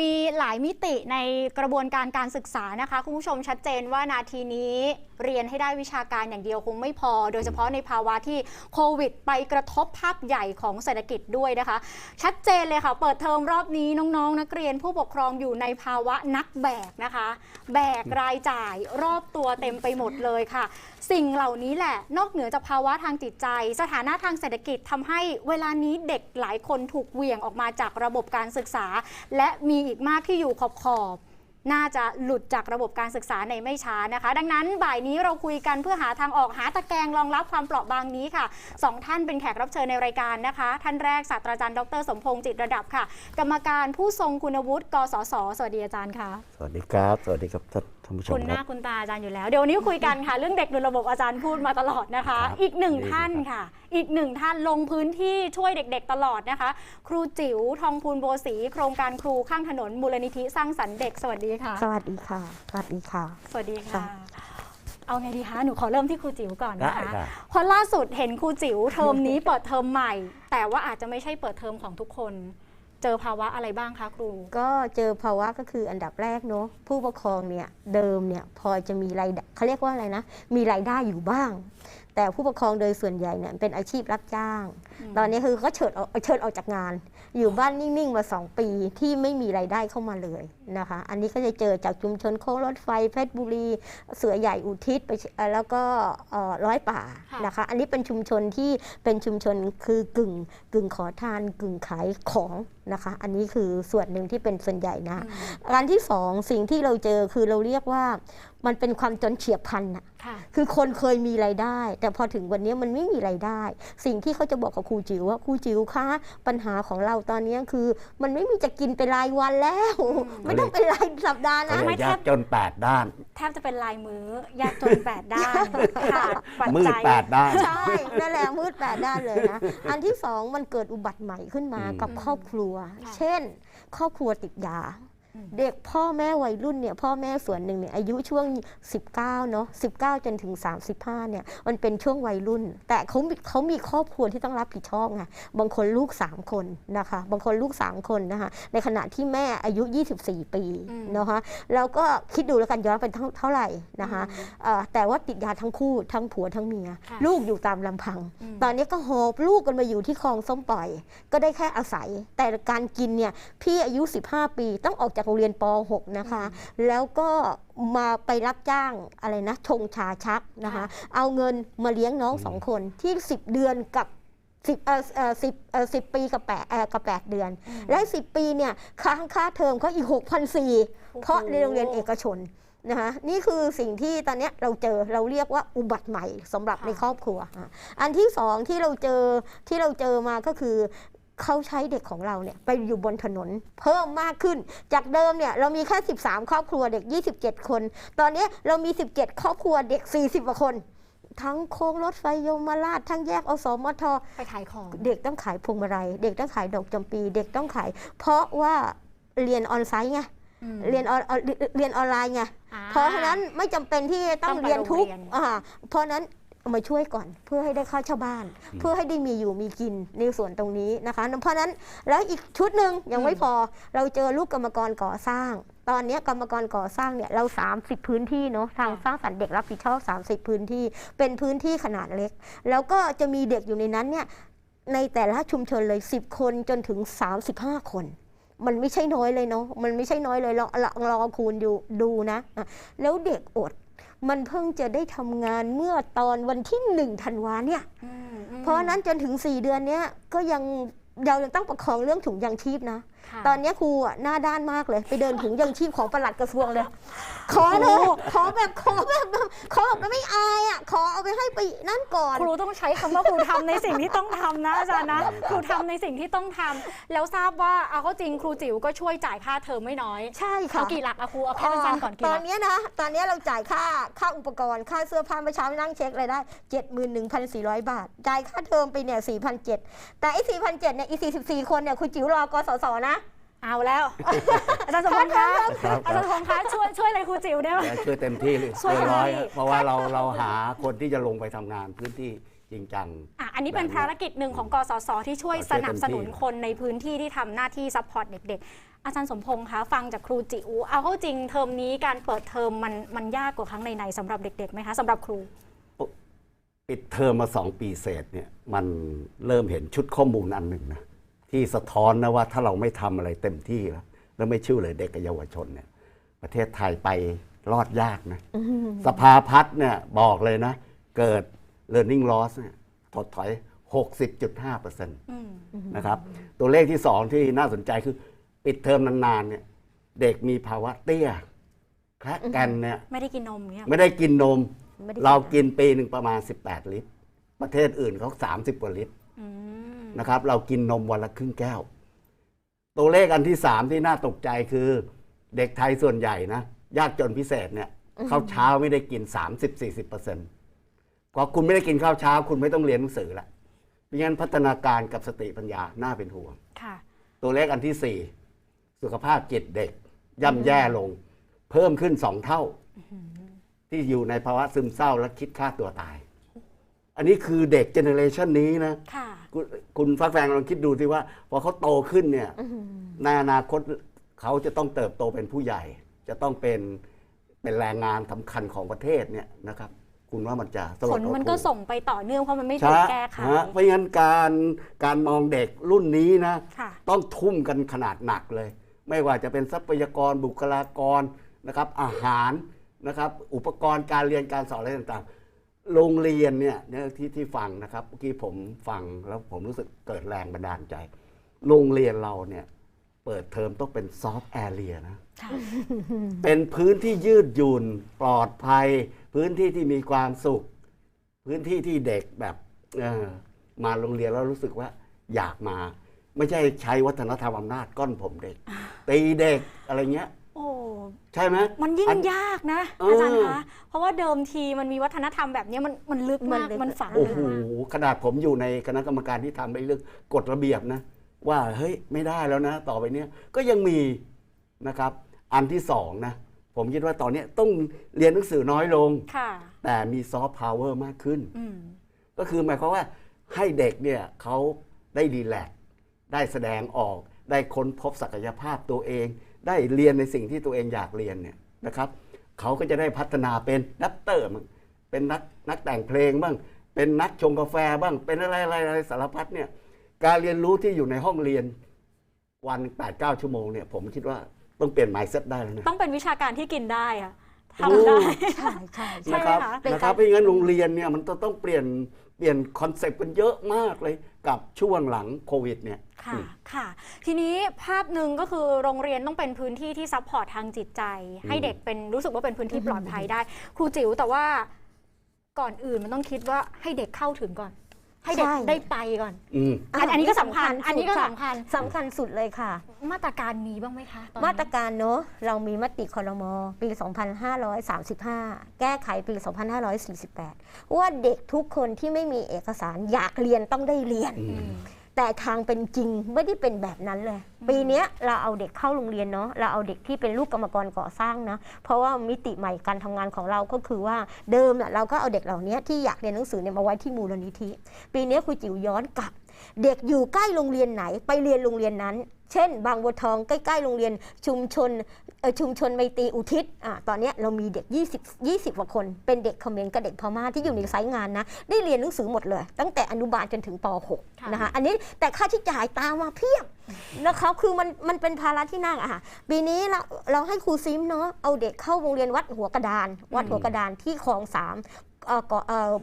มีหลายมิติในกระบวนการการศึกษานะคะ คุณผู้ชมชัดเจนว่านาทีนี้เรียนให้ได้วิชาการอย่างเดียวคงไม่พอ โดยเฉพาะในภาวะที่โควิด ไปกระทบภาพใหญ่ของเศรษฐกิจด้วยนะคะ ชัดเจนเลยค่ะ เปิดเทอมรอบนี้น้องๆ นักเรียนผู้ปกครองอยู่ในภาวะนักแบกนะคะ แบกรายจ่ายรอบตัวเต็มไปหมดเลยค่ะ สิ่งเหล่านี้แหละ นอกเหนือจากภาวะทางจิตใจ สถานะทางเศรษฐกิจทำให้เวลานี้เด็กหลายคนถูกเหวี่ยงออกมาจากระบบการศึกษา และมีอีกมากที่อยู่ขอบขอบๆน่าจะหลุดจากระบบการศึกษาในไม่ช้านะคะ ดังนั้นบ่ายนี้เราคุยกันเพื่อหาทางออกหาตะแกรงรองรับความเปราะบางนี้ค่ะสองท่านเป็นแขกรับเชิญในรายการนะคะ ท่านแรกศาสตราจารย์ดรสมพงษ์จิตระดับค่ะ กรรมการผู้ทรงคุณวุฒิกสศสวัสดีอาจารย์ค่ะ สวัสดีครับ สวัสดีครับท่าน ท่านผู้ชมคุณหครัน้าบคุณตาอาจารย์อยู่แล้ว เดี๋ยววันนี้คุยกันค่ะ เรื่องเด็กในระบบอาจารย์พูดมาตลอดนะคะครับอีกหนึ่งดีท่านครับค่ะ อีกหนึ่งท่านลงพื้นที่ช่วยเด็กๆตลอดนะคะ ครูจิ๋วทองพูนโบศรีโครงการครูข้างถนนมูลนิธิสร้างสรรค์เด็กสวัสดีค่ะ สวัสดีค่ะ สวัสดีค่ะ สวัสดีค่ะค่ะเอาไงดีคะหนูขอเริ่มที่ครูจิ๋วก่อนได้นะคะได้เพราะล่าสุดเห็นครูจิ๋วเทอมนี้เปิดเทอมใหม่ แต่ว่าอาจจะไม่ใช่เปิดเทอมของทุกคน เจอภาวะอะไรบ้างคะครู ก็เจอภาวะก็คืออันดับแรกเนาะผู้ปกครองเนี่ยเดิมเนี่ยพอจะมีรายได้เขาเรียกว่าอะไรนะ มีรายได้อยู่บ้าง แต่ผู้ปกครองโดยส่วนใหญ่เนี่ยเป็นอาชีพรับจ้างอืมตอนนี้คือเขาเฉิดออกเชิญออกจากงาน อยู่บ้านนิ่งๆมา 2 ปีที่ไม่มีรายได้เข้ามาเลยนะคะ อันนี้ก็จะเจอจากชุมชนโค้งรถไฟเพชรบุรีเสือใหญ่อุทิศไปเอ่อแล้วก็เอ่อร้อยป่าค่ะนะคะ อันนี้เป็นชุมชนที่เป็นชุมชนคือกึ่งกึ่งขอทานกึ่งขายของนะคะ อันนี้คือส่วนหนึ่งที่เป็นส่วนใหญ่นะอืมอันที่สองสิ่งที่เราเจอคือเราเรียกว่า มันเป็นความจนเฉียบพลันอะค่ะคือคนเคยมีรายได้ แต่พอถึงวันนี้มันไม่มีรายได้ สิ่งที่เขาจะบอกกับครูจิ๋วว่าครูจิ๋วคะปัญหาของเราตอนนี้คือ มันไม่มีจะกินเป็นรายวันแล้วอืมไม่ต้องเป็นรายสัปดาห์เขานะเรียกยากจนแปดด้าน แทบจะเป็นลายมือยากจนแปดด้านขาดปัจมืดจัยแปดด้านใช่นั่นแหละมืดแปดด้านเลยนะอันที่สองมันเกิดอุบัติใหม่ขึ้นมาอืมกับครอบครัวค่ะเช่น ครอบครัวติดยาอืม เด็กพ่อแม่วัยรุ่นเนี่ยพ่อแม่ส่วนหนึ่งเนี่ยอายุช่วง 19เนาะ19 จนถึง 35เนี่ยมันเป็นช่วงวัยรุ่น แต่เขามีเขามีครอบครัวที่ต้องรับผิดชอบไงบางคนลูก 3 คนนะคะบางคนลูก 3 คนนะคะในขณะที่แม่อายุ 24 ปีอืมนะคะแล้วก็คิดดูแล้วกันย้อนไปเท่าเท่าไหร่นะคะอืมเอ่อแต่ว่าติดยาทั้งคู่ทั้งผัวทั้งเมียค่ะลูกอยู่ตามลำพังอืมตอนนี้ก็หอบลูกกันมาอยู่ที่คลองส้มปล่อย ก็ได้แค่อาศัย แต่การกินเนี่ยพี่อายุ 15 ปีต้องออกจากโรงเรียนป .6 นะคะ แล้วก็มาไปรับจ้างอะไรนะชงชาชักนะคะ เอาเงินมาเลี้ยงน้องสองคนที่ 10 เดือนกับสิบเออเออสิบเออสิบปีกับแปดเออกับแปดเดือนอืมและสิบปีเนี่ยค้างค่าเทอมเขาอีกหกพันสี่โอ้โหเพราะในโรงเรียนเอกชนนะคะนี่คือสิ่งที่ตอนเนี้ยเราเจอเราเรียกว่าอุบัติใหม่สำหรับค่ะในครอบครัวอะอันที่สองที่เราเจอที่เราเจอมาก็คือ เขาใช้เด็กของเราเนี่ยไปอยู่บนถนนเพิ่มมากขึ้น จากเดิมเนี่ยเรามีแค่ 13 ครอบครัวเด็ก 27 คน ตอนนี้เรามี 17 ครอบครัวเด็ก 40กว่าคน ทั้งโค้งรถไฟโยมราชทั้งแยกอสมทไปขายของเด็กต้องขายพวงมาลัยเด็กต้องขายดอกจำปี เด็กต้องขาย เพราะว่าเรียนออนไซต์ไงอืมเรียนออนเรียนออนไลน์ไงอ่าเพราะฉะนั้นไม่จำเป็นที่จะต้อต้องงไปเรียนทุกโรงเรียนอ่าเพราะฉะนั้น เอามาช่วยก่อนเพื่อให้ได้ค่าเช่าบ้าน เพื่อให้ได้มีอยู่มีกินในส่วนตรงนี้นะคะ เพราะฉะนั้นแล้วอีกชุดหนึ่งยังไม่พอเราเจอลูกกรรมกรก่อสร้าง ตอนนี้กรรมกรก่อสร้างเนี่ยเรา 30 พื้นที่เนาะทางสร้างสรรค์เด็กรับผิดชอบ 30 พื้นที่ เป็นพื้นที่ขนาดเล็ก แล้วก็จะมีเด็กอยู่ในนั้นเนี่ยในแต่ละชุมชนเลย 10 คนจนถึง 35 คนมันไม่ใช่น้อยเลยเนาะ มันไม่ใช่น้อยเลยลองลองลองคูณดูดูนะอะแล้วเด็กอด มันเพิ่งจะได้ทำงานเมื่อตอนวันที่หนึ่งธันวาเนี่ยอืมอืมเพราะฉะนั้นจนถึง 4 เดือนเนี้ยก็ยังเรายังต้องประคองเรื่องถุงยางชีพนะค่ะ ตอนเนี้ยครูอะหน้าด้านมากเลย ไปเดินถุงยางชีพของปลัดกระทรวงเลย ขอเลยขอแบบขอแบบขอแบบไม่อายอะขอเอาไปให้ไปนั่นก่อน ครูต้องใช้คำว่าครูทำในสิ่งที่ต้องทำนะอาจารย์นะครูทำในสิ่งที่ต้องทำแล้วทราบว่าเอาเข้าจริงครูจิ๋วก็ช่วยจ่ายค่าเทอมไม่น้อยใช่ค่ะเอากี่หลักอะครูเอาแค่สั้นๆก่อนกี่ตหอลันกเนี้ยนะตอนเนี้ยเราจ่ายค่าค่าอุปกรณ์ค่าเสื้อผ้าเมื่อเช้านั่งเช็ครายได้เจ็ดหมื่นหนึ่งพันสี่ร้อยบาทจ่ายค่าเทอมไปเนี่ยสี่พันเจ็ดแต่ไอ้สี่พันเจ็ดเนี่ยอีสี่สิบสี่คนเนี่ยคุณจิ๋วรอกสศนะ เอาแล้ว อาจารย์สมพงษ์คะครับอาจารย์สมพงษ์คะช่วยช่วยอะไรครูจิ๋วได้ไหมและช่วยเต็มที่เลยช่วยเต็มที่ร้อยเพราะว่าเราเราหาคนที่จะลงไปทำงานพื้นที่จริงจัง อะอันนี้เป็นแบบนี้ภารกิจหนึ่งของกสศที่ช่วยขอสช่วยนับสนุนเต็มที่คนในพื้นที่ที่ทำหน้าที่ซัพพอร์ตเด็กๆ อาจารย์สมพงษ์คะฟังจากครูจิ๋วเอาเข้าจริงเทอมนี้การเปิดเทอมมันมันยากกว่าครั้งในๆสำหรับเด็กๆไหมคะสำหรับครู ปิดเทอมมาสองปีเศษเนี่ยมันเริ่มเห็นชุดข้อมูลอันหนึ่งนะ ที่สะท้อนนะว่าถ้าเราไม่ทำอะไรเต็มที่แล้วแล้วไม่ช่วยเหลือเด็กกับเยาวชนเนี่ย ประเทศไทยไปรอดยากนะสภาพัฒน์เนี่ยบอกเลยนะ เกิด learning loss เนี่ยถดถอย 60.5เปอร์เซ็นต์อืมนะครับตัวเลขที่สองที่น่าสนใจคือปิดเทอมนานๆเนี่ยเด็กมีภาวะเตี้ยแคระแกันเนี่ยไม่ได้กินนมเนี่ยไม่ได้กินนมไม่ได้เรากินปีหนึ่งประมาณ 18 ลิตร ประเทศอื่นเขา30 กว่าลิตรอืม นะครับ เรากินนมวันละครึ่งแก้ว ตัวเลขอันที่3ที่น่าตกใจคือ เด็กไทยส่วนใหญ่นะยากจนพิเศษเนี่ยข้าวเช้าไม่ได้กิน 30-40%เปอร์เซ็นต์พอคุณไม่ได้กินข้าวเช้า คุณไม่ต้องเรียนหนังสือละเพราะงั้นพัฒนาการกับสติปัญญาน่าเป็นห่วงค่ะตัวเลขอันที่4สุขภาพจิตเด็ก ย่ำแย่ลง เพิ่มขึ้นสองเท่า ที่อยู่ในภาวะซึมเศร้าและคิดฆ่าตัวตาย อันนี้คือเด็กเจเนอเรชันนี้นะ ค่ะคุณคุณฟ้าแฟงลองคิดดูสิว่า พอเขาโตขึ้นเนี่ยในอนาคตเขาจะต้องเติบโตเป็นผู้ใหญ่ จะต้องเป็นเป็นแรงงานสำคัญของประเทศเนี่ยนะครับ คุณว่ามันจะสลผดลหดมันหู่ก็ส่งไปต่อเนื่องเพราะมันไม่ถูกใช่แก้ไขฮะเพราะฉะนั้นการการมองเด็กรุ่นนี้นะค่ะต้องทุ่มกันขนาดหนักเลย ไม่ว่าจะเป็นทรัพยากรบุคลากรนะครับ อาหารนะครับ อุปกรณ์การเรียนการสอนอะไรต่างๆ โรงเรียนเนี่ยเนี่ยที่ที่ฟังนะครับเมื่อกี้ผมฟังแล้วผมรู้สึกเกิดแรงบันดาลใจ โรงเรียนเราเนี่ยเปิดเทอมต้องเป็นซอฟต์แอเรียนะค่ะเป็นพื้นที่ยืดหยุ่นปลอดภัย พื้นที่ที่มีความสุข พื้นที่ที่เด็กแบบเออมาโรงเรียนแล้วรู้สึกว่าอยากมา ไม่ใช่ใช้วัฒนธรรมอำนาจก้อนผมเด็กตีเด็กอะไรเงี้ยโอ้ ใช่ไหม มันยิ่อังนยากนะ เอออ อาจารย์คะ เพราะว่าเดิมทีมันมีวัฒนธรรมแบบนี้มันมันลึกมากมันลึก มันฝังโอ้ลึโหกมาก ขนาดผมอยู่ในคณะกรรมการที่ทำในเรื่องกฎระเบียบนะ ว่าเฮ้ยไม่ได้แล้วนะ ต่อไปเนี้ยก็ยังมีนะครับ อันที่สองนะ ผมคิดว่าตอนเนี้ยต้องเรียนหนังสือน้อยลง ค่ะ แต่มีซอฟต์พาวเวอร์มากขึ้น อืม ก็คือหมายความว่าให้เด็กเนี่ยเขาได้รีแลกซ์ได้แสดงออกได้ค้นพบศักยภาพตัวเอง ได้เรียนในสิ่งที่ตัวเองอยากเรียนเนี่ยนะครับเขาก็จะได้พัฒนาเป็นนักเตอร์บ้างเป็นนักนักแต่งเพลงบ้าง เป็นนักชงกาแฟบ้าง เป็นอะไรอะไรอะไรสารพัดเนี่ยการเรียนรู้ที่อยู่ในห้องเรียนวัน8ปดเชั่วโมงเนี่ยผมคิดว่าต้องเปลี่ยน mindset ได้แล้วนะต้องเป็นวิชาการที่กินได้อะทำได้ใช่ใช่ใช่นะไหมครับคะเป็นนะคการรับเพราะงั้นโรงเรียนเนี่ยมันจะต้องเปลี่ยน เปลี่ยนคอนเซปต์กันเยอะมากเลยกับช่วงหลังโควิดเนี่ยค่ะค่ะ ทีนี้ภาพหนึ่งก็คือโรงเรียนต้องเป็นพื้นที่ที่ซัพพอร์ตทางจิตใจ ให้เด็กเป็นรู้สึกว่าเป็นพื้นที่ปลอดภัยได้ ครูจิ๋วแต่ว่าก่อนอื่นมันต้องคิดว่าให้เด็กเข้าถึงก่อน ให้เด็กใช่ ได้ไปก่อน อืม อันอันนี้ก็สำคัญอันนี้ก็สุดะสำคัญ สำคัญสุดเลยค่ะ มาตรการมีบ้างไหมคะตอนนี้มาตรการเนอะเรามีมติคอรมอปี 2535 แก้ไขปี 2548 ว่าเด็กทุกคนที่ไม่มีเอกสารอยากเรียนต้องได้เรียน อือืมม แต่ทางเป็นจริงไม่ได้เป็นแบบนั้นเลย ปีเนี้ยเราเอาเด็กเข้าโรงเรียนเนาะเราเอาเด็กที่เป็นลูกกรรมกรก่อสร้างนะเพราะว่ามิติใหม่การทำงานของเราก็คือว่าเดิมน่ะเราก็เอาเด็กเหล่านี้ที่อยากเรียนหนังสือเนี่ยมาไว้ที่มูลนิธิ ปีเนี้ยครูจิ๋วย้อนกลับ เด็กอยู่ใกล้โรงเรียนไหนไปเรียนโรงเรียนนั้น เช่น บางบัวทองใกล้ๆโรงเรียนชุมชนชุมชนไมตรีอุทิศอตอนนี้เรามีเด็ก 20 20กว่าคน เป็นเด็กเขมรกับเด็กพม่าที่อยู่ในไซต์งานนะ ได้เรียนหนังสือหมดเลย ตั้งแต่อนุบาลจนถึงป .6 นะคะอันนี้แต่ค่าใช้จ่ายตามมาเพียบนะคะคือมันมันเป็นภาระที่นั่งอะค่ะปีนี้เราเราให้ครูซิมเนาะเอาเด็กเข้าโรงเรียนวัดหัวกระดาน วัดหัวกระดานที่คลองสาม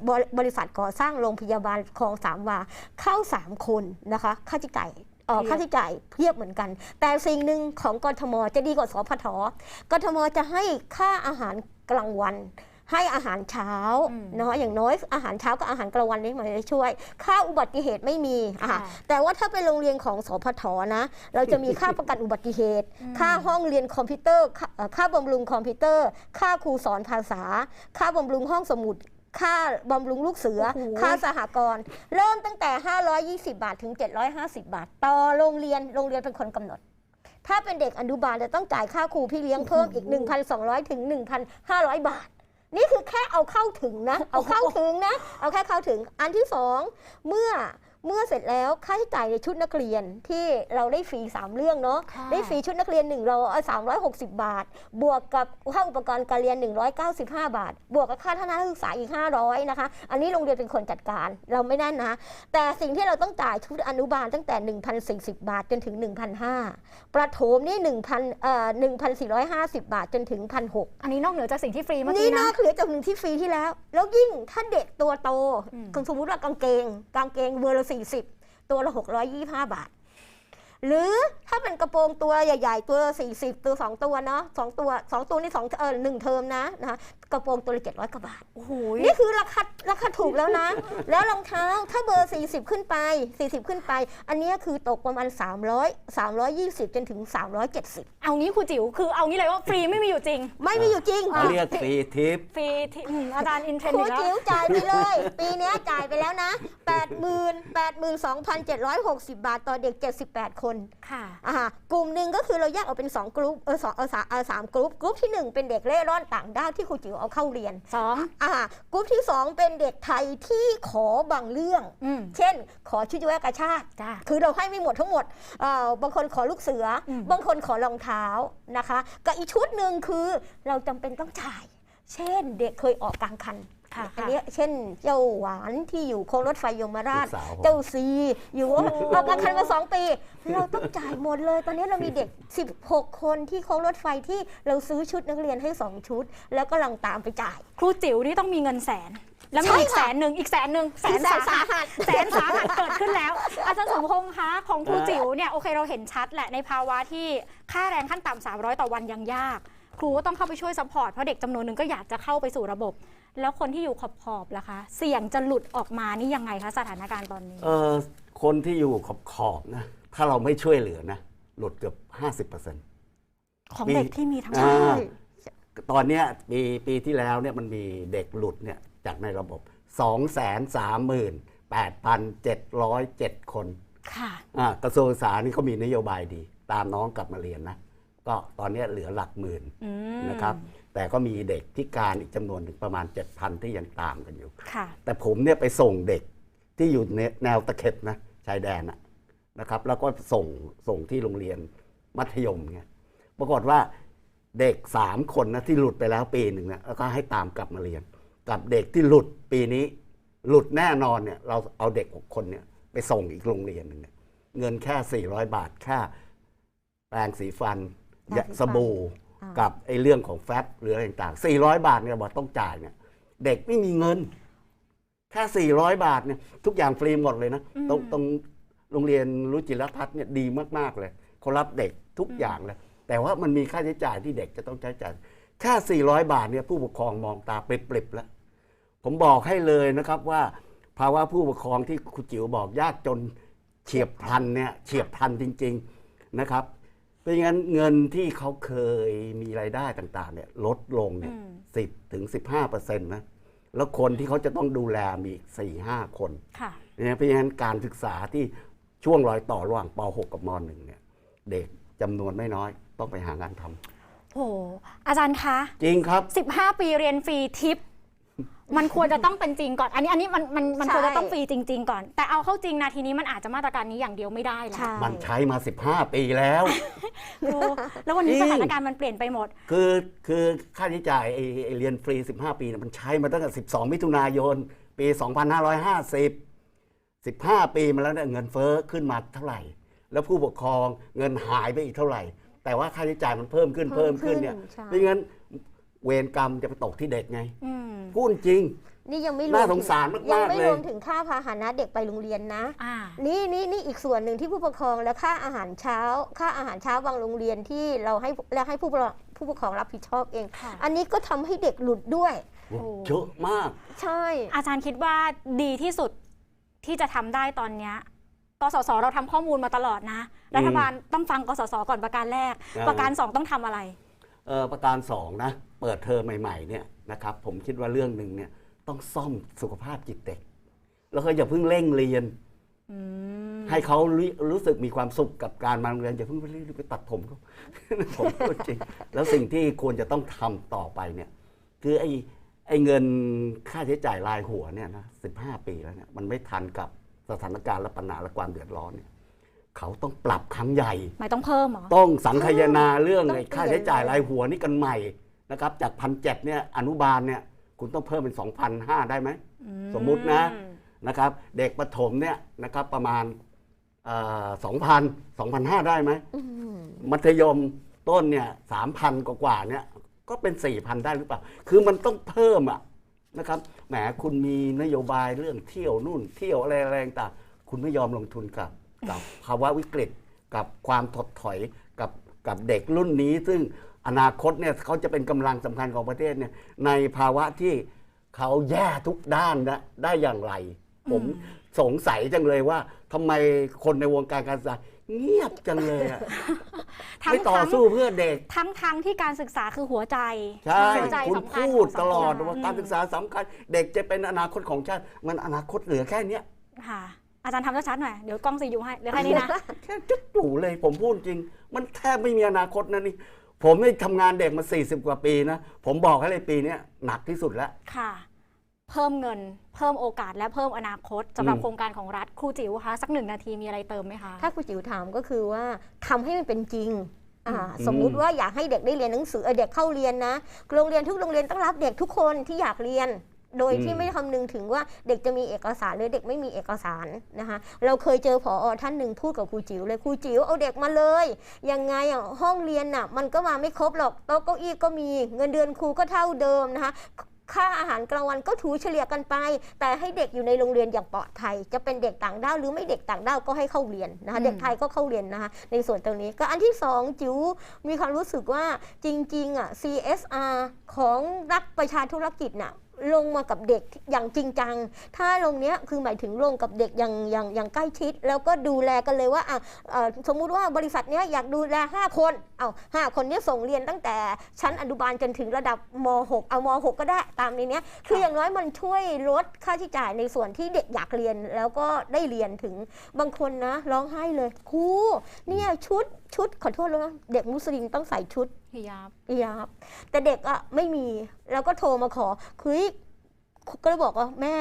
บริบริษัทก่อสร้างโรงพยาบาลคลองสามวาเข้าสามคนนะคะ ค่าใช้จ่ายเอ่อเพียบค่าใช้จ่ายเพียบเหมือนกัน แต่สิ่งหนึ่งของกทมจะดีกว่าสพทกทมจะให้ค่าอาหารกลางวันให้อาหารเช้าอืมเนาะอย่างน้อยอาหารเช้ากับอาหารกลางวันนี้มันจะช่วย ค่าอุบัติเหตุไม่มีอะค่ะแต่ว่าถ้าเป็นโรงเรียนของสพทนะ เราจะมีค่าประกันอุบัติเหตุอืมค่าห้องเรียนคอมพิวเตอร์ค่าเอ่อค่าบำรุงคอมพิวเตอร์ ค่าครูสอนภาษา ค่าบำรุงห้องสมุด ค่าบำรุงลูกเสือโอ้โหค่าสหกรณ์เริ่มตั้งแต่ 520 บาทถึง 750 บาท ต่อโรงเรียนโรงเรียนเป็นคนกำหนด ถ้าเป็นเด็กอนุบาลจะต้องจ่ายค่าครูพี่เลี้ยงเพิ่มอีก 1,200 ถึง 1,500 บาท นี่คือแค่เอาเข้าถึงนะ เอาเข้าถึงนะ เอาแค่เข้าถึงอันที่สองเมื่อ เมื่อเสร็จแล้วค่าใช้จ่ายในชุดนักเรียนที่เราได้ฟรีสามเรื่องเนาะค่ะได้ฟรีชุดนักเรียน1เราสามร้อยหกสิบบาท บวกกับค่าอุปกรณ์การเรียน 195 บาท บวกกับค่าทัศนศึกษาอีก 500นะคะ อันนี้โรงเรียนเป็นคนจัดการเราไม่ได้นะ แต่สิ่งที่เราต้องจ่ายชุดอนุบาลตั้งแต่ 1,040 บาทจนถึง 1,500ประถมนี่1,000เอ่อ1,450 บาทจนถึง 1,600อันนี้นอกเหนือจากสิ่งที่ฟรีเมื่อนี่กี้นนะอกเหลือจากหนึ่งที่ฟรีที่แล้ว แล้วยิ่งถ้าเด็กตัวโตอืมสมมติว่ากางเกง กางเกงเบอร์ละสี่สิบตัวละหกร้อยยี่ห้าบาท หรือถ้าเป็นกระโปรงตัวใหญ่ ๆ ตัวสี่สิบตัวสองตัวเนาะสองตัวสองตัวนี่สองเออหนึ่งเทอมนะนะคะกระโปรงตัวละเจ็ดร้อยกว่าบาท โอ้โหนี่คือราคาราคาถูกแล้วนะ แล้วรองเท้าถ้าเบอร์ 40 ขึ้นไป 40 ขึ้นไป อันเนี้ยคือตกประมาณ 300 320 จนถึง 370 เอางี้ครูจิ๋วคือเอางี้เลยว่าฟรีไม่มีอยู่จริง ไม่มีอยู่จริงเขาเรียกฟรีทิปฟรีที่อืมอาจารย์อินเทรนคด์รูอีกแล้วจิ๋วจ่ายไปเลย ปีเนี้ยจ่ายไปแล้วนะ80,000 82,760 บาทต่อเด็ก 78 คนค่ะอ่ากลุ่มหนึ่งก็คือเราแยกออกเป็น 2 กลุ่มเออสองเออสามเออสามกลุ่มกลุ่มที่ 1 เป็นเด็กเร่ร่อนต่างด้าวที่ครูจิ๋วเอาเข้าเรียนสองอ่ากลุ่มที่ 2 เป็นเด็กไทยที่ขอบางเรื่องอืมเช่น ขอชุดแวกกระชากจ้าคือเราให้ไม่หมดทั้งหมดเอ่อบางคนขอลูกเสืออมบางคนขอรองเท้านะคะ กับอีกชุดหนึ่งคือเราจำเป็นต้องจ่าย เช่น เด็กเคยออกกลางคัน ค่ะอันเนี้ยเช่นเจ้าหวานที่อยู่โค้งรถไฟยมราช ลูกสาวผมเจ้าซีอยู่ว่าออกกลางคันมาสองปี เราต้องจ่ายหมดเลย ตอนนี้เรามีเด็ก 16 คนที่โค้งรถไฟที่เราซื้อชุดนักเรียนให้ 2 ชุด แล้วก็ลังตามไปจ่าย ครูจิ๋วนี่ต้องมีเงินแสน แล้วมีใช่อีกค่ะแสนหนึ่งอีกแสนหนึ่งแสนแสนสาสาหัสหัส แสนสาหัสเกิดขึ้นแล้ว อาจารย์สมพงษ์คะของครูจิ๋วเนี่ยโอเคเราเห็นชัดแหละในภาวะที่ค่าแรงขั้นต่ำ300 ต่อวันยังยาก ครูก็ต้องเข้าไปช่วยซัพพอร์ตเพราะเด็กจำนวนหนึ่งก็อยากจะเข้าไปสู่ระบบ แล้วคนที่อยู่ขอบขอบๆล่ะคะ เสี่ยงจะหลุดออกมานี่ยังไงคะสถานการณ์ตอนนี้ เออคนที่อยู่ขอบขอบๆนะ ถ้าเราไม่ช่วยเหลือนะ หลุดเกือบ 50%ของมีเด็กที่มีทั้งอ่าชาติตอนเนี้ยปีปีที่แล้วเนี่ยมันมีเด็กหลุดเนี่ยจากในระบบ 238,707 คน ค่ะอ่ากระทรวงศึกษานี่เขามีนโยบายดี ตามน้องกลับมาเรียนนะ ก็ตอนเนี้ยเหลือหลักหมื่นอืมนะครับ แต่ก็มีเด็กพิการอีกจำนวนหนึ่งประมาณ 7,000 ที่ยังตามกันอยู่ค่ะแต่ผมเนี่ยไปส่งเด็กที่อยู่ในแนวตะเข็บนะชายแดนนะนะครับ แล้วก็ส่งส่งที่โรงเรียนมัธยมเนี่ยปรากฏว่าเด็กสามคนนะที่หลุดไปแล้วปีหนึ่งนะแล้วก็ให้ตามกลับมาเรียน กับเด็กที่หลุดปีนี้หลุดแน่นอนเนี่ยเราเอาเด็กหกคนเนี่ยไปส่งอีกโรงเรียนหนึ่งเนี่ยเงินแค่ 400 บาทค่าแปรงสีฟัน แปรงสีฟันสบู่อ่ากับไอ้เรื่องของแฟบหรืออะไรต่างๆ 400 บาทเนี่ยบอกต้องจ่ายเนี่ย เด็กไม่มีเงิน แค่ 400 บาทเนี่ยทุกอย่างฟรีหมดเลยนะอืมตรงตรงโรงเรียนรุจิรพัฒน์เนี่ยดีมากๆเลยเขารับเด็กทุกอย่างเลย แต่ว่ามันมีค่าใช้จ่ายที่เด็กจะต้องใช้จ่ายแค่ 400 บาทเนี่ยผู้ปกครองมองตาปริบๆแล้ว ผมบอกให้เลยนะครับว่า ภาวะผู้ปกครองที่ครูจิ๋วบอกยากจนเฉียบพลันเนี่ยเฉียบพลันจริง ๆนะครับ เพราะงั้นเงินที่เขาเคยมีรายได้ต่างๆเนี่ยลดลงเนี่ยอืมสิบถึงสิบห้าเปอร์เซ็นต์นะแล้วคนที่เขาจะต้องดูแลมีอีกสี่ห้าคนค่ะเนี่ยเพราะฉะนั้นการศึกษาที่ช่วงรอยต่อระหว่างป .6 กับม .1 เนี่ย เด็กจำนวนไม่น้อยต้องไปหางานทำโหอาจารย์คะ จริงครับ 15 ปีเรียนฟรีทิป มันควรจะต้องเป็นจริงก่อน อันนี้อันนี้มันมันมันใช่ ควรจะต้องฟรีจริง ๆ ก่อน แต่เอาเข้าจริงนาทีนี้มันอาจจะมาตรการนี้อย่างเดียวไม่ได้แล้วใช่มันใช้มา 15 ปีแล้วโอ้แล้ววันนี้จริสงถานการณ์มันเปลี่ยนไปหมด คือคือค่าใช้จ่ายไอ้ไอ้เรียนฟรี 15 ปีเนี่ยมันใช้มาตั้งแต่ 12 มิถุนายน ปี 2550 15 ปีมาแล้วเนี่ยเงินเฟ้อขึ้นมาเท่าไหร่ แล้วผู้ปกครองเงินหายไปอีกเท่าไหร่ แต่ว่าค่าใช้จ่ายมันเพิ่มขึ้นเพิ่เพิ่มมขึ้นเนี่ยขึ้นใช่ไม่งั้น เวรกรรมจะไปตกที่เด็กไงอืมพูดจริง นี่ยังไม่รวมน่าสงสารมากๆยังไม่เลยรวมถึงค่าพาหนะเด็กไปโรงเรียนนะ อ่า นี่นี่นี่อีกส่วนหนึ่งที่ผู้ปกครองและค่าอาหารเช้า ค่าอาหารเช้าบางโรงเรียนที่เราให้แล้วให้ผู้ปกครองผู้ปกครองรับผิดชอบเอง ค่ะ อันนี้ก็ทำให้เด็กหลุดด้วย โอ้เยอะมาก ใช่ อาจารย์คิดว่าดีที่สุดที่จะทำได้ตอนเนี้ยกสศเราทำข้อมูลมาตลอดนะ รัฐบาลต้องฟังกสศก่อนประการแรก อ่า ประการสองต้องทำอะไร เอ่อประการสองนะ เปิดเทอมใหม่ๆเนี่ยนะครับผมคิดว่าเรื่องหนึ่งเนี่ยต้องซ่อมสุขภาพจิตเด็ก แล้วก็อย่าเพิ่งเร่งเรียนอืมให้เขารู้รู้สึกมีความสุขกับการมาโรงเรียนอย่าเพิ่งไปรีบไปตัดผมเขาผมพูดจริง แล้วสิ่งที่ควรจะต้องทำต่อไปเนี่ยคือไอ้ไอ้เงินค่าใช้จ่ายรายหัวเนี่ยนะสิปีแล้วเนี่ยมันไม่ทันกับสถานการณ์และปัญหาและความเดือดร้อนเนี่ยเขาต้องปรับครั้งใหญ่ ไม่ต้องเพิ่มเหรอ ต้องสังคายนาเรื่องต้องไอ้เปลี่ยนค่าใช้จ่ายรายหัวนี่กันใหม่ นะครับจากพันเจ็ดเนี่ยอนุบาลเนี่ยคุณต้องเพิ่มเป็น2,500ได้ไหม สมมุตินะนะครับ เด็กประถมเนี่ยนะครับประมาณสองพันสองพันห้าได้ไหมอืมมัธยมต้นเนี่ยสามพันกว่าๆเนี่ยก็เป็นสี่พันได้หรือเปล่า คือมันต้องเพิ่มอะนะครับแหมคุณมีนโยบายเรื่องเที่ยวนู่น เที่ยวอะไรอะไรต่างๆคุณไม่ยอมลงทุนกับกับภาวะวิกฤตกับความถดถอยกับกับเด็กรุ่นนี้ซึ่ง อนาคตเนี่ยเขาจะเป็นกำลังสำคัญของประเทศเนี่ยในภาวะที่เขาแย่ทุกด้านนะได้อย่างไร ผมสงสัยจังเลยว่าทำไมคนในวงการการศึกษาเงียบจังเลยอะทั้งไม่ต่อทั้งสู้เพื่อเด็ก ทั้งทั้งที่การศึกษาคือหัวใจใช่หัวใจคุณสำคัญพูดของสังคมตลอดว่าอืมการศึกษาสำคัญ เด็กจะเป็นอนาคตของชาติ มันอนาคตเหลือแค่เนี้ยค่ะอาจารย์ทำชัดๆหน่อย เดี๋ยวกล้องซียูให้ เหลือแค่นี้นะ แค่จุดจู่เลยผมพูดจริง มันแทบไม่มีอนาคตนะนี่ ผมได้ทำงานเด็กมา 40 กว่าปีนะ ผมบอกให้เลยปีเนี้ยหนักที่สุดแล้ว ค่ะ เพิ่มเงิน เพิ่มโอกาสและเพิ่มอนาคตสำหรับอืม โครงการของรัฐครูจิ๋วคะสักหนึ่งนาทีมีอะไรเติมไหมคะ ถ้าครูจิ๋วถามก็คือว่าทำให้มันเป็นจริงอ่าอืม สมมุติว่าอยากให้เด็กได้เรียนหนังสือเอ่อเด็กเข้าเรียนนะ โรงเรียนทุกโรงเรียนต้องรับเด็กทุกคนที่อยากเรียน โดยที่ไม่คำนึงถึงว่าเด็กจะมีเอกสารหรือเด็กไม่มีเอกสารนะคะเราเคยเจอผอท่านหนึ่งพูดกับครูจิ๋วเลยครูจิ๋วเอาเด็กมาเลยยังไงอะห้องเรียนน่ะมันก็มาไม่ครบหรอกโต๊ะเก้าอี้ก็มีเงินเดือนครูก็เท่าเดิมนะคะค่าอาหารกลางวันก็ถูเฉลี่ยกันไป แต่ให้เด็กอยู่ในโรงเรียนอย่างปลอดภัย จะเป็นเด็กต่างด้าวหรือไม่เด็กต่างด้าวก็ให้เข้าเรียนนะคะอืมเด็กไทยก็เข้าเรียนนะคะในส่วนตรงนี้ก็อันที่สองจิ๋วมีความรู้สึกว่าจริงๆอะ CSR ของรัฐประชาธุรกิจน่ะ ลงมากับเด็กอย่างจริงจัง ถ้าลงเนี้ยคือหมายถึงลงกับเด็กอย่างอย่างอย่างใกล้ชิด แล้วก็ดูแลกันเลยว่าอะสมมุติว่าบริษัทเนี้ยอยากดูแล 5 คน เอาห้าคนเนี้ยส่งเรียนตั้งแต่ชั้นอนุบาลจนถึงระดับม .6 เอาม .6 ก็ได้ตามในเนี้ยคืออย่างน้อยมันช่วยลดค่าใช้จ่ายในส่วนที่เด็กอยากเรียนแล้วก็ได้เรียนถึงบางคนนะร้องไห้เลยครูเนี่ยชุด ชุดขอโทษแล้วนะเด็กมุสลิมต้องใส่ชุดฮิยาบอิยาบแต่เด็กอะไม่มีแล้วก็โทรมาขอคือก็เลยบอกว่าแม่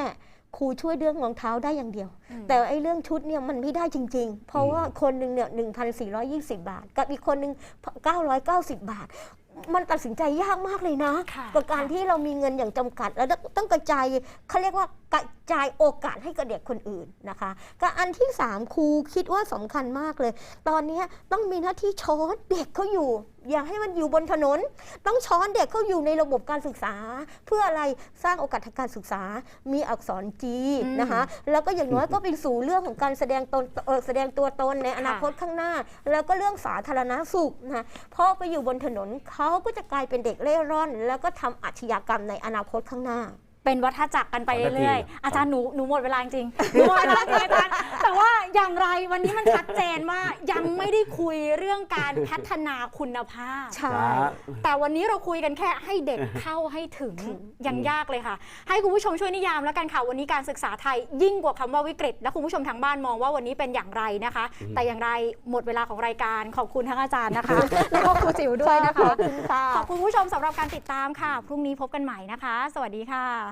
ครูช่วยเรื่องรองเท้าได้อย่างเดียวอืมแต่ไอ้เรื่องชุดเนี่ยมันไม่ได้จริง ๆ เพราะว่าคนหนึ่งเนี่ยหนึ่งพันสี่ร้อยี่สิบาท กับอีกคนหนึ่งเก้าร้อยเก้าสิบบาท มันตัดสินใจยากมากเลยนะค่ะกับการที่เรามีเงินอย่างจำกัด แล้วต้องกระจายเขาเรียกว่ากระจายโอกาสให้กับเด็กคนอื่นนะคะก็อันที่สามครูคิดว่าสำคัญมากเลย ตอนนี้ต้องมีหน้าที่ช้อนเด็กเขาอยู่ อย่าให้มันอยู่บนถนน ต้องช้อนเด็กเขาอยู่ในระบบการศึกษา เพื่ออะไรสร้างโอกาสทางการศึกษา มีอักษรจีอืม นะคะ แล้วก็อย่างน้อยก็เป็นสู่เรื่องของการแสดงตนเอ่อแสดงตัวตนในอนาคตข้างหน้า แล้วก็เรื่องสาธารณสุขนะพอไปอยู่บนถนนเขาขาก็จะกลายเป็นเด็กเร่ร่อน แล้วก็ทำอาชญากรรมในอนาคตข้างหน้า เป็นวัฏจักรกันไปขอนาทีเรื่อยครับๆอาจารย์หนูหนูหมดเวลาจริงๆหนูหมดเวลาจริงอาจารย์ แต่ว่าอย่างไรวันนี้มันชัดเจนว่ายังไม่ได้คุยเรื่องการพัฒนาคุณภาพ ใช่ครับแต่วันนี้เราคุยกันแค่ให้เด็กเข้าให้ถึงยังยากเลยค่ะ ให้คุณผู้ชมช่วยนิยามแล้วกันค่ะวันนี้การศึกษาไทยยิ่งกว่าคำว่าวิกฤต และคุณผู้ชมทางบ้านมองว่าวันนี้เป็นอย่างไรนะคะ แต่อย่างไรหมดเวลาของรายการขอบคุณทั้งอาจารย์นะคะ แล้วก็ครูจิ๋วด้วยนะขอคะบคุณค่ะขอบคุณผู้ชมสำหรับการติดตามค่ะ พรุ่งนี้พบกันใหม่นะคะ สวัสดีค่ะ